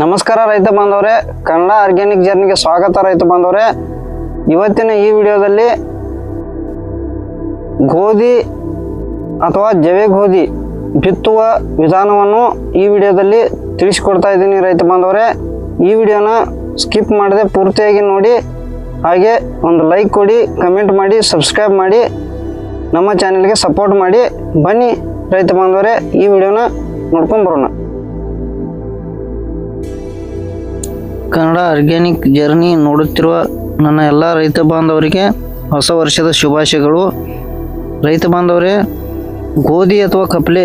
ನಮಸ್ಕಾರ ರೈತ ಬಾಂಧವರೇ. ಕನ್ನಡ ಆರ್ಗ್ಯಾನಿಕ್ ಜರ್ನಿಗೆ ಸ್ವಾಗತ ರೈತ ಬಾಂಧವರೇ. ಇವತ್ತಿನ ಈ ವಿಡಿಯೋದಲ್ಲಿ ಗೋಧಿ ಅಥವಾ ಜವೆ ಗೋಧಿ ಬಿತ್ತುವ ವಿಧಾನವನ್ನು ಈ ವಿಡಿಯೋದಲ್ಲಿ ತಿಳಿಸ್ಕೊಡ್ತಾ ಇದ್ದೀನಿ ರೈತ ಬಾಂಧವರೇ. ಈ ವಿಡಿಯೋನ ಸ್ಕಿಪ್ ಮಾಡದೆ ಪೂರ್ತಿಯಾಗಿ ನೋಡಿ. ಹಾಗೆ ಒಂದು ಲೈಕ್ ಕೊಡಿ ಕಮೆಂಟ್ ಮಾಡಿ ಸಬ್ಸ್ಕ್ರೈಬ್ ಮಾಡಿ, ನಮ್ಮ ಚಾನೆಲ್ಗೆ ಸಪೋರ್ಟ್ ಮಾಡಿ, ಬನ್ನಿ ರೈತ ಬಾಂಧವರೇ, ಈ ವಿಡಿಯೋನ ನೋಡ್ಕೊಂಡು ಬರೋಣ. ಕನ್ನಡ ಆರ್ಗ್ಯಾನಿಕ್ ಜರ್ನಿ ನೋಡುತ್ತಿರುವ ನನ್ನ ಎಲ್ಲ ರೈತ ಬಾಂಧವರಿಗೆ ಹೊಸ ವರ್ಷದ ಶುಭಾಶಯಗಳು. ರೈತ ಬಾಂಧವರೇ, ಗೋಧಿ ಅಥವಾ ಕಪ್ಲೆ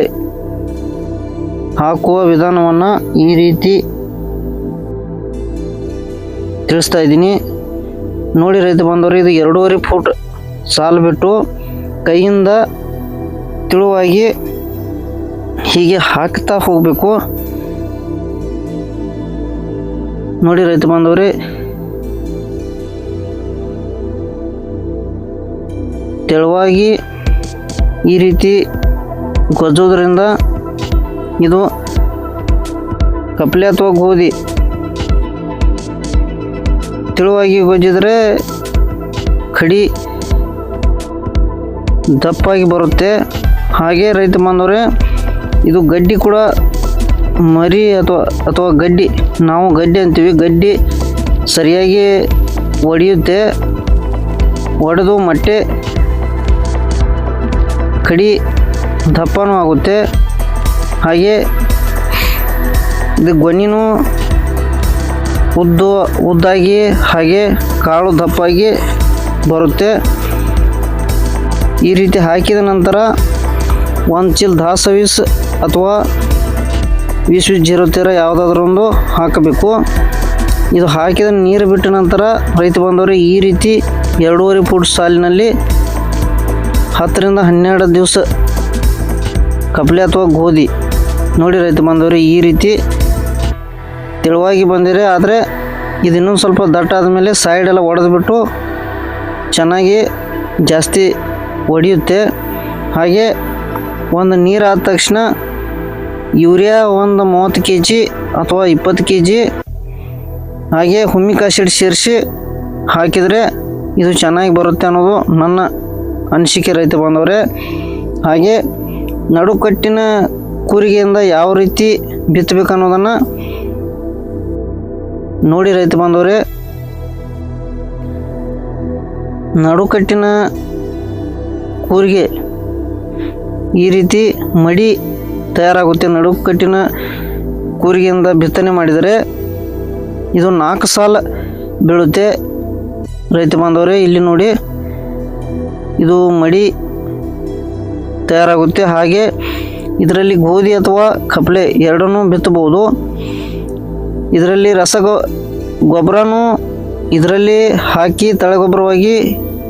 ಹಾಕುವ ವಿಧಾನವನ್ನು ಈ ರೀತಿ ತಿಳಿಸ್ತಾ ಇದ್ದೀನಿ. ನೋಡಿ ರೈತ ಬಂದವರು, ಇದು ಎರಡೂವರೆ ಫೂಟ್ ಸಾಲು ಬಿಟ್ಟು ಕೈಯಿಂದ ತಿಳುವಾಗಿ ಹೀಗೆ ಹಾಕ್ತಾ ಹೋಗಬೇಕು. ನೋಡಿ ರೈತ ಬಂದವ್ರಿ. ತೆಳುವಾಗಿ ಈ ರೀತಿ ಗೊಜ್ಜೋದ್ರಿಂದ ಇದು ಕಪ್ಲೆ ಅಥವಾ ಗೋಧಿ ತೆಳುವಾಗಿ ಗೊಜ್ಜಿದ್ರೆ ಕಡಿ ದಪ್ಪಾಗಿ ಬರುತ್ತೆ. ಹಾಗೆ ರೈತ ಬಾಂಧವರೇ ಇದು ಗಡ್ಡಿ ಕೂಡ ಮರಿ ಅಥವಾ ಅಥವಾ ಗಡ್ಡಿ, ನಾವು ಗಡ್ಡಿ ಅಂತೀವಿ. ಗಡ್ಡಿ ಸರಿಯಾಗಿ ಒಡೆಯುತ್ತೆ. ಒಡೆದು ಮೊಟ್ಟೆ ಕಡಿ ದಪ್ಪನೂ ಆಗುತ್ತೆ. ಹಾಗೆ ಇದು ಗೊನ್ನಿನೂ ಉದ್ದು ಉದ್ದಾಗಿ ಹಾಗೆ ಕಾಳು ದಪ್ಪಾಗಿ ಬರುತ್ತೆ. ಈ ರೀತಿ ಹಾಕಿದ ನಂತರ ಒಂದು ಚಿಲ್ ದಾಸವೀಸ್ ಅಥವಾ ವೀಸ್ ಜೀರೋ ತೀರ ಯಾವುದಾದ್ರೂ ಒಂದು ಹಾಕಬೇಕು. ಇದು ಹಾಕಿದ ನೀರು ಬಿಟ್ಟ ನಂತರ ರೈತ ಬಂದವರು, ಈ ರೀತಿ ಎರಡೂವರೆ ಫುಟ್ ಸಾಲಿನಲ್ಲಿ ಹತ್ತರಿಂದ ಹನ್ನೆರಡು ದಿವಸ ಕಪ್ಲೆ ಅಥವಾ ಗೋಧಿ. ನೋಡಿ ರೈತ ಬಂದವರು, ಈ ರೀತಿ ತೆಳುವಾಗಿ ಬಂದಿದೆ, ಆದರೆ ಇದು ಇನ್ನೊಂದು ಸ್ವಲ್ಪ ದಟ್ಟ ಮೇಲೆ ಸೈಡೆಲ್ಲ ಒಡೆದ್ಬಿಟ್ಟು ಚೆನ್ನಾಗಿ ಜಾಸ್ತಿ ಒಡೆಯುತ್ತೆ. ಹಾಗೆ ಒಂದು ನೀರು ಆದ ತಕ್ಷಣ ಯೂರಿಯಾ ಒಂದು ಮೂವತ್ತು ಕೆ ಜಿ ಅಥವಾ ಇಪ್ಪತ್ತು ಕೆ ಜಿ ಹಾಗೆ ಹುಮ್ಮಿಕಾಸಿಡ್ ಸೇರಿಸಿ ಹಾಕಿದರೆ ಇದು ಚೆನ್ನಾಗಿ ಬರುತ್ತೆ ಅನ್ನೋದು ನನ್ನ ಅನಿಸಿಕೆ ರೈತ ಬಂದವರೇ ಹಾಗೆ ನಡುಕಟ್ಟಿನ ಕೂರಿಗೆಯಿಂದ ಯಾವ ರೀತಿ ಬಿತ್ತಬೇಕು ಅನ್ನೋದನ್ನು ನೋಡಿ ರೈತ ಬಾಂಧವರೇ ನಡುಕಟ್ಟಿನ ಕೂರಿಗೆ ಈ ರೀತಿ ಮಡಿ ತಯಾರಾಗುತ್ತೆ. ನಡುಕಟ್ಟಿನ ಕೂರಿಗೆಯಿಂದ ಬಿತ್ತನೆ ಮಾಡಿದರೆ ಇದು ನಾಲ್ಕು ಸಾಲ ಬೀಳುತ್ತೆ. ರೈತ ಬಾಂಧವರೇ ಇಲ್ಲಿ ನೋಡಿ. ಇದು ಮಡಿ ತಯಾರಾಗುತ್ತೆ. ಹಾಗೆ ಇದರಲ್ಲಿ ಗೋಧಿ ಅಥವಾ ಕಪ್ಲೆ ಎರಡನ್ನೂ ಬಿತ್ತಬಹುದು. ಇದರಲ್ಲಿ ರಸಗೊ, ಗೊಬ್ಬರನೂ ಇದರಲ್ಲಿ ಹಾಕಿ ತಳಗೊಬ್ಬರವಾಗಿ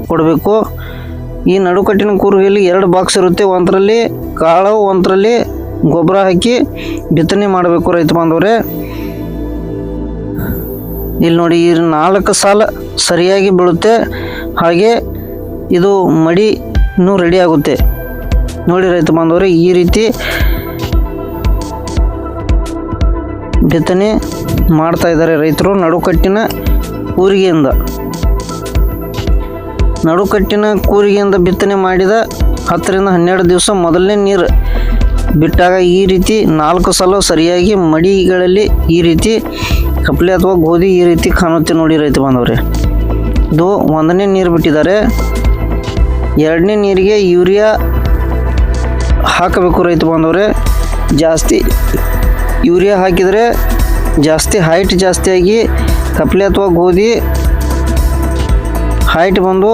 ಕೊಡಬೇಕು. ಈ ನಡುಕಟ್ಟಿನ ಕೂರಿಗೆಯಲ್ಲಿ ಎರಡು ಬಾಕ್ಸ್ ಇರುತ್ತೆ. ಒಂದರಲ್ಲಿ ಕಾಳು, ಒಂದರಲ್ಲಿ ಗೊಬ್ಬರ ಹಾಕಿ ಬಿತ್ತನೆ ಮಾಡಬೇಕು ರೈತ ಬಾಂಧವ್ರೆ. ಇಲ್ಲಿ ನೋಡಿ ಈ ನಾಲ್ಕು ಸಾಲ ಸರಿಯಾಗಿ ಬೀಳುತ್ತೆ. ಹಾಗೆ ಇದು ಮಡಿ ಇನ್ನೂ ರೆಡಿ ಆಗುತ್ತೆ. ನೋಡಿ ರೈತ ಬಾಂಧವ್ರೆ, ಈ ರೀತಿ ಬಿತ್ತನೆ ಮಾಡ್ತಾ ಇದ್ದಾರೆ ರೈತರು ನಡುಕಟ್ಟಿನ ಕೂರಿಗೆಯಿಂದ. ನಡುಕಟ್ಟಿನ ಕೂರಿಗೆಯಿಂದ ಬಿತ್ತನೆ ಮಾಡಿದ ಹತ್ತರಿಂದ ಹನ್ನೆರಡು ದಿವಸ ಮೊದಲನೇ ನೀರು ಬಿಟ್ಟಾಗ ಈ ರೀತಿ ನಾಲ್ಕು ಸಲ ಸರಿಯಾಗಿ ಮಡಿಗಳಲ್ಲಿ ಈ ರೀತಿ ಕಪ್ಲೆ ಅಥವಾ ಗೋಧಿ ಈ ರೀತಿ ಕಾಣುತ್ತೆ ನೋಡಿ ರೈತ ಬಾಂಧವ್ರೆ. ಇದು ಒಂದನೇ ನೀರು ಬಿಟ್ಟಿದ್ದಾರೆ. ಎರಡನೇ ನೀರಿಗೆ ಯೂರಿಯಾ ಹಾಕಬೇಕು ರೈತ ಬಾಂಧವ್ರೆ. ಜಾಸ್ತಿ ಯೂರಿಯಾ ಹಾಕಿದರೆ ಜಾಸ್ತಿ ಹೈಟ್ ಜಾಸ್ತಿಯಾಗಿ ಕಪ್ಲೆ ಅಥವಾ ಗೋಧಿ ಹೈಟ್ ಬಂದು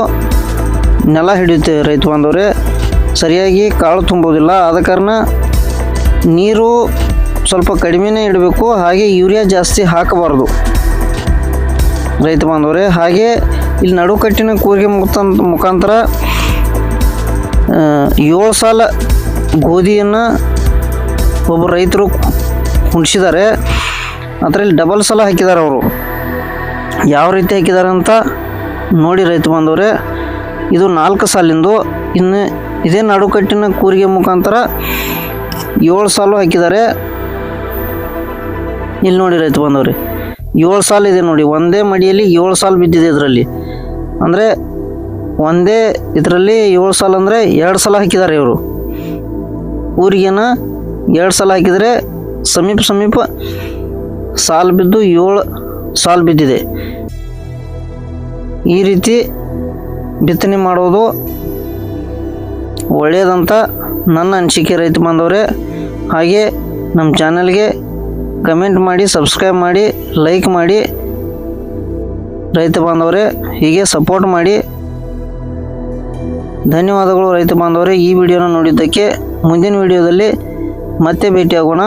ನೆಲ ಹಿಡಿಯುತ್ತೆ ರೈತ ಬಾಂಧವ್ರೆ. ಸರಿಯಾಗಿ ಕಾಳು ತುಂಬೋದಿಲ್ಲ. ಆದ ಕಾರಣ ನೀರು ಸ್ವಲ್ಪ ಕಡಿಮೆನೇ ಇಡಬೇಕು. ಹಾಗೆ ಯೂರಿಯಾ ಜಾಸ್ತಿ ಹಾಕಬಾರ್ದು. ರೈತ ಬಾಂಧವರೇ, ಹಾಗೆ ಇಲ್ಲಿ ನಡುಕಟ್ಟಿನ ಕೂರಿಗೆ ಮುಕ್ತ ಮುಖಾಂತರ ಏಳು ಸಾಲ ಗೋಧಿಯನ್ನು ಒಬ್ಬ ರೈತರು ಕುಣಿಸಿದ್ದಾರೆ ಅದರಲ್ಲಿ ಡಬಲ್ ಸಲ ಹಾಕಿದ್ದಾರೆ ಅವರು. ಯಾವ ರೀತಿ ಹಾಕಿದ್ದಾರೆ ಅಂತ ನೋಡಿ ರೈತ ಬಾಂಧವರೇ ಇದು ನಾಲ್ಕು ಸಾಲಿಂದು, ಇನ್ನು ಇದೇ ನಡುಕಟ್ಟಿನ ಕೂರಿಗೆ ಮುಖಾಂತರ ಏಳು ಸಾಲು ಹಾಕಿದ್ದಾರೆ. ಇಲ್ಲಿ ನೋಡಿ ರೈತ ಬಂದವ್ರಿ, ಏಳು ಸಾಲು ಇದೆ ನೋಡಿ, ಒಂದೇ ಮಡಿಯಲ್ಲಿ ಏಳು ಸಾಲು ಬಿದ್ದಿದೆ ಇದರಲ್ಲಿ. ಅಂದರೆ ಒಂದೇ ಇದರಲ್ಲಿ ಏಳು ಸಾಲು ಅಂದರೆ ಎರಡು ಸಲ ಹಾಕಿದ್ದಾರೆ ಇವರು. ಊರಿಗೆನ ಎರಡು ಸಲ ಹಾಕಿದರೆ ಸಮೀಪ ಸಮೀಪ ಸಾಲು ಬಿದ್ದು ಏಳು ಸಾಲು ಬಿದ್ದಿದೆ. ಈ ರೀತಿ ಬಿತ್ತನೆ ಮಾಡೋದು ಒಳ್ಳೆಯದಂತ ನನ್ನ ಅನಿಸಿಕೆ ರೈತ ಬಾಂಧವರೇ. ಹಾಗೆ ನಮ್ಮ ಚಾನಲ್ಗೆ ಕಮೆಂಟ್ ಮಾಡಿ, ಸಬ್ಸ್ಕ್ರೈಬ್ ಮಾಡಿ, ಲೈಕ್ ಮಾಡಿ. ರೈತ ಬಾಂಧವರೇ, ಹೀಗೆ ಸಪೋರ್ಟ್ ಮಾಡಿ. ಧನ್ಯವಾದಗಳು ರೈತ ಬಾಂಧವರೇ. ಈ ವಿಡಿಯೋನ ನೋಡಿದ್ದಕ್ಕೆ ಮುಂದಿನ ವಿಡಿಯೋದಲ್ಲಿ ಮತ್ತೆ ಭೇಟಿಯಾಗೋಣ.